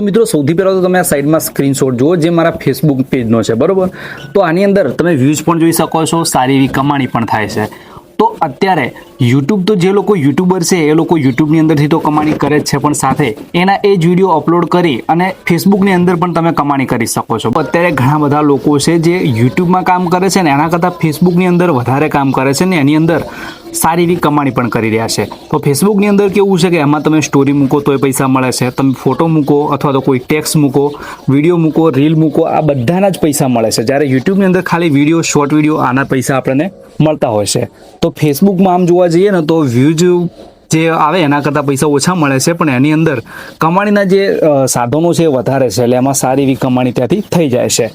તો મિત્રો, સૌથી પહેલાં તો તમે આ સાઈડમાં સ્ક્રીનશોટ જુઓ, જે મારા ફેસબુક પેજનો છે, બરાબર? તો આની અંદર તમે વ્યૂઝ પણ જોઈ શકો છો, સારી એવી કમાણી પણ થાય છે. તો અત્યારે યુટ્યુબ તો જે લોકો યુટ્યુબર છે, એ લોકો યુટ્યુબની અંદરથી તો કમાણી કરે જ છે, પણ સાથે એના એ જ વીડિયો અપલોડ કરી અને ફેસબુકની અંદર પણ તમે કમાણી કરી શકો છો. અત્યારે ઘણા બધા લોકો છે, જે યુટ્યુબમાં કામ કરે છે ને, એના કરતાં ફેસબુકની અંદર વધારે કામ કરે છે ને, એની અંદર સારી એવી કમાણી પણ કરી રહ્યા છે. તો ફેસબુકની અંદર કેવું છે કે એમાં તમે સ્ટોરી મૂકો તોય પૈસા મળે છે. તમે ફોટો મૂકો અથવા તો કોઈ ટેક્સ મૂકો વીડિયો મૂકો રીલ મૂકો, આ બધાના જ પૈસા મળે છે. જ્યારે યુટ્યુબની અંદર ખાલી વીડિયો શોર્ટ વીડિયો આના પૈસા આપણને મળતા હોય છે. તો ફેસબુકમાં આમ જોવા જઈએ ને તો વ્યૂઝ જે આવે એના કરતાં પૈસા ઓછા મળે છે, પણ એની અંદર કમાણીના જે સાધનો છે એ વધારે છે, એટલે એમાં સારી એવી કમાણી ત્યાંથી થઈ જાય છે.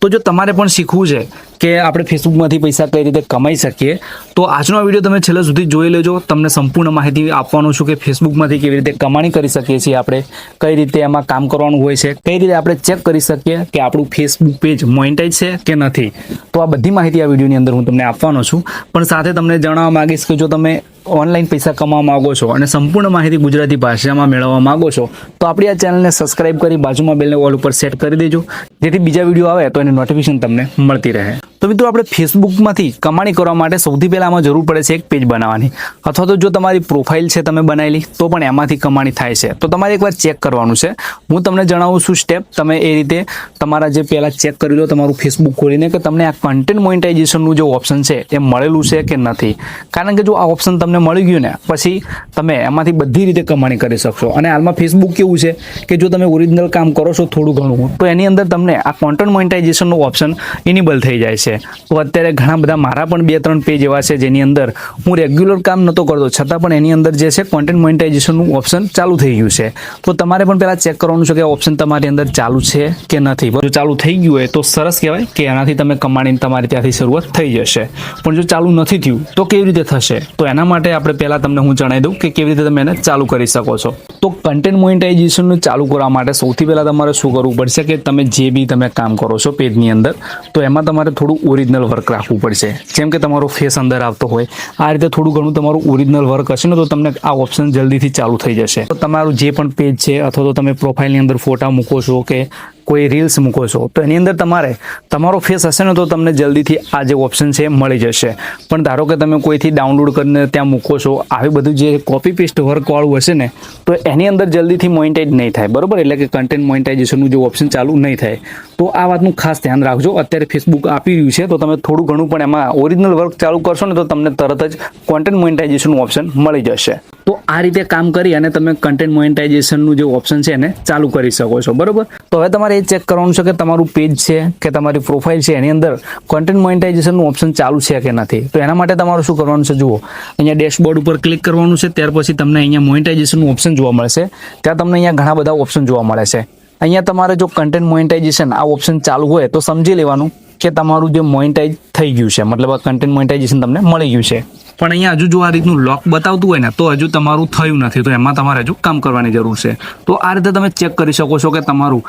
તો જો તમારે પણ શીખવું છે કે આપણે ફેસબુકમાંથી પૈસા કઈ રીતે કમાઈ શકીએ, તો આજનો આ વીડિયો તમે છેલ્લે સુધી જોઈ લેજો. તમને સંપૂર્ણ માહિતી આપવાનું છું કે ફેસબુકમાંથી કેવી રીતે કમાણી કરી શકીએ છીએ આપણે, કઈ રીતે એમાં કામ કરવાનું હોય છે, કઈ રીતે આપણે ચેક કરી શકીએ કે આપણું ફેસબુક પેજ મોનિટાઈઝ છે કે નથી. તો આ બધી માહિતી આ વિડીયોની અંદર હું તમને આપવાનો છું. પણ સાથે તમને જણાવવા માંગીશ કે જો તમે ઓનલાઈન પૈસા કમાવા માગો છો અને સંપૂર્ણ માહિતી ગુજરાતી ભાષામાં મેળવવા માગો છો, તો આપણી આ ચેનલને સબસ્ક્રાઇબ કરી બાજુમાં બેલને ઓલ ઉપર સેટ કરી દેજો. જેથી બીજા વીડિયો આવે તો એની નોટિફિકેશન તમને મળતી રહે. તો મિત્રો આપણે ફેસબુકમાંથી કમાણી કરવા માટે સૌથી પહેલાં આમાં જરૂર પડે છે એક પેજ બનાવવાની. અથવા તો જો તમારી પ્રોફાઇલ છે તમે બનાવેલી, તો પણ એમાંથી કમાણી થાય છે. તો તમારે એકવાર ચેક કરવાનું છે. હું તમને જણાવું છું સ્ટેપ તમે એ રીતે તમારા જે પહેલાં ચેક કરી લો તમારું ફેસબુક ખોલીને કે તમને આ કન્ટેન્ટ મોનિટાઇઝેશનનું જે ઓપ્શન છે, એ મળેલું છે કે નથી. કારણ કે જો આ ઓપ્શન તમને મળી ગયું ને, પછી તમે એમાંથી બધી રીતે કમાણી કરી શકશો. અને હાલમાં ફેસબુક કેવું છે કે જો તમે ઓરિજિનલ કામ કરો છો થોડું ઘણું, તો એની અંદર તમને આ કોન્ટેન્ટ મોનિટાઇઝેશનનું ઓપ્શન ઇનેબલ થઈ જાય છે. તો અત્યારે ઘણા બધા મારા પણ બે ત્રણ પેજ એવા છે જેની અંદર હું રેગ્યુલર કામ નહોતો કરતો. છતાં પણ એની અંદર જે છે કોન્ટેન્ટ મોનિટાઇઝેશનનું ઓપ્શન ચાલુ થઈ ગયું છે. તો તમારે પણ પહેલાં ચેક કરવાનું છે કે ઓપ્શન તમારી અંદર ચાલુ છે કે નથી. જો ચાલુ થઈ ગયું હોય તો સરસ કહેવાય કે એનાથી તમે કમાણી તમારી ત્યાંથી શરૂઆત થઈ જશે. પણ જો ચાલુ નથી થયું તો કેવી રીતે થશે? તો એના માટે આપણે પહેલાં તમને હું જણાવી દઉં કે કેવી રીતે તમે એને ચાલુ કરી શકો છો. તો કન્ટેન્ટ મોનિટાઇઝેશનનું ચાલુ કરવા માટે સૌથી પહેલાં તમારે શું કરવું પડશે કે તમે જે બી તમે કામ કરો છો પેજની અંદર, તો એમાં તમારે થોડું ઓરિજિનલ વર્ક રાખવું પડશે. જેમ કે તમારો ફેસ અંદર આવતો હોય, આ રીતે થોડું ઘણું તમારું ઓરિજિનલ વર્ક હશે ને તો તમને આ ઓપ્શન જલ્દીથી ચાલુ થઈ જશે. તો તમારું જે પણ પેજ છે અથવા તો તમે પ્રોફાઇલની અંદર ફોટા મૂકો છો કે કોઈ રીલ્સ મૂકો છો, તો એની અંદર તમારે, તમારો ફેસ હશે ને તો તમને જલ્દીથી આ જે ઓપ્શન છે મળી જશે. પણ ધારો કે તમે કોઈથી ડાઉનલોડ કરીને ત્યાં મૂકો છો, આવી બધું જે કોપી પેસ્ટ વર્કવાળું હશે ને, તો એની અંદર જલ્દીથી મોનિટાઇઝ નહીં થાય, બરોબર? એટલે કે કન્ટેન્ટ મોનિટાઇઝેશનનું જે ઓપ્શન ચાલુ નહીં થાય. તો આ વાતનું ખાસ ધ્યાન રાખજો. અત્યારે ફેસબુક આપી રહ્યું છે, તો તમે થોડું ઘણું પણ એમાં ઓરિજિનલ વર્ક ચાલુ કરશો ને, તો તમને તરત જ કોન્ટેન્ટ મોનિટાઇઝેશનનું ઓપ્શન મળી જશે. તો આ રીતે કામ કરી અને તમે કન્ટેન્ટ મોનિટાઇઝેશનનું જે ઓપ્શન છે એને ચાલુ કરી શકો છો. બરાબર? તો હવે તમારે એ ચેક કરવાનું છે કે તમારું પેજ છે કે તમારી પ્રોફાઇલ છે, એની અંદર કન્ટેન્ટ મોનિટાઇઝેશનનું ઓપ્શન ચાલુ છે કે નથી? તો એના માટે તમારે શું કરવાનું છે? જુઓ. અહીંયા ડેશબોર્ડ ઉપર ક્લિક કરવાનું છે, ત્યાર પછી તમને અહીંયા મોનિટાઇઝેશનનું ઓપ્શન જોવા મળશે. ત્યાં તમને અહીંયા ઘણા બધા ઓપ્શન જોવા મળે છે. અહીંયા તમારે જો કન્ટેન્ટ મોનિટાઇઝેશન આ ઓપ્શન ચાલુ હોય તો સમજી લેવાનું. કે તમારું જે મોનિટાઈઝ થઈ ગયું છે, મતલબ આ કન્ટેન્ટ મોનિટાઇઝેશન તમને મળી ગયું છે. પણ અહીંયા હજુ જો આ રીતનું લોક બતાવતું હોય ને, તો હજુ તમારું થયું નથી. તો એમાં તમારે હજુ કામ કરવાની જરૂર છે. તો આ રીતે તમે ચેક કરી શકો છો કે તમારું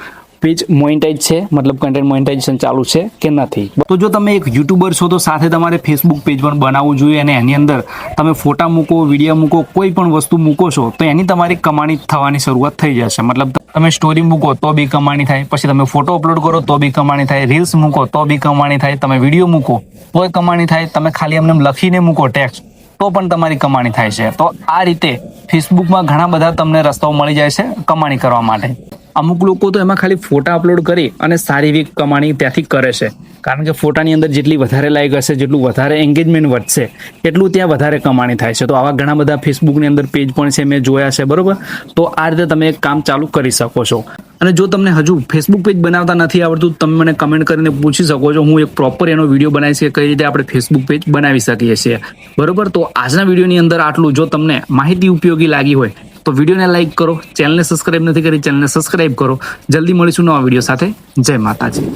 પેજ મોનિટાઇઝ છે? મતલબ કન્ટેન્ટ મોનિટાઇઝેશન ચાલુ છે કે નથી? તો જો તમે એક યુટ્યુબર છો, તો સાથે તમારે ફેસબુક પેજ પણ બનાવવું જોઈએ અને એની અંદર તમે ફોટા મૂકો વીડિયો મૂકો, કોઈ પણ વસ્તુ મૂકો છો, તો એની તમારી કમાણી થવાની શરૂઆત થઈ જશે. મતલબ તમે સ્ટોરી મૂકો, તો બી કમાણી થાય. પછી તમે ફોટો અપલોડ કરો, તો બી કમાણી થાય. રીલ્સ મૂકો, તો બી કમાણી થાય. તમે વીડિયો મૂકો, તોય કમાણી થાય. તમે ખાલી એમને લખીને મૂકો ટેક્સ્ટ તો પણ તમારી કમાણી થાય છે. તો આ રીતે ફેસબુકમાં ઘણા બધા તમને રસ્તાઓ મળી જાય છે કમાણી કરવા માટે. અમુક લોકો તો એમાં ખાલી ફોટા અપલોડ કરી અને સારી એવી કમાણી ત્યાંથી કરે છે. કારણ કે ફોટાની અંદર જેટલી વધારે લાઈક હશે, જેટલું વધારે એન્ગેજમેન્ટ વધશે, એટલું ત્યાં વધારે કમાણી થાય છે. તો આવા ઘણા બધા ફેસબુકની અંદર પેજ પણ છે, મેં જોયા છે, બરોબર? તો આ રીતે તમે એક કામ ચાલુ કરી શકો છો. અને જો તમને હજુ ફેસબુક પેજ બનાવતા નથી આવડતું તમે મને કમેન્ટ કરીને પૂછી શકો છો, હું એક પ્રોપર એનો વીડિયો બનાવીશ કે કઈ રીતે આપણે ફેસબુક પેજ બનાવી શકીએ છીએ. બરોબર? તો આજના વિડીયોની અંદર આટલું. જો તમને માહિતી ઉપયોગી લાગી હોય તો વિડીયોને લાઇક કરો, ચેનલને સબસ્ક્રાઇબ નથી કરી ચેનલને સબસ્ક્રાઇબ કરો. જલ્દી મળીશું નવા વીડિયો સાથે. જય માતાજી.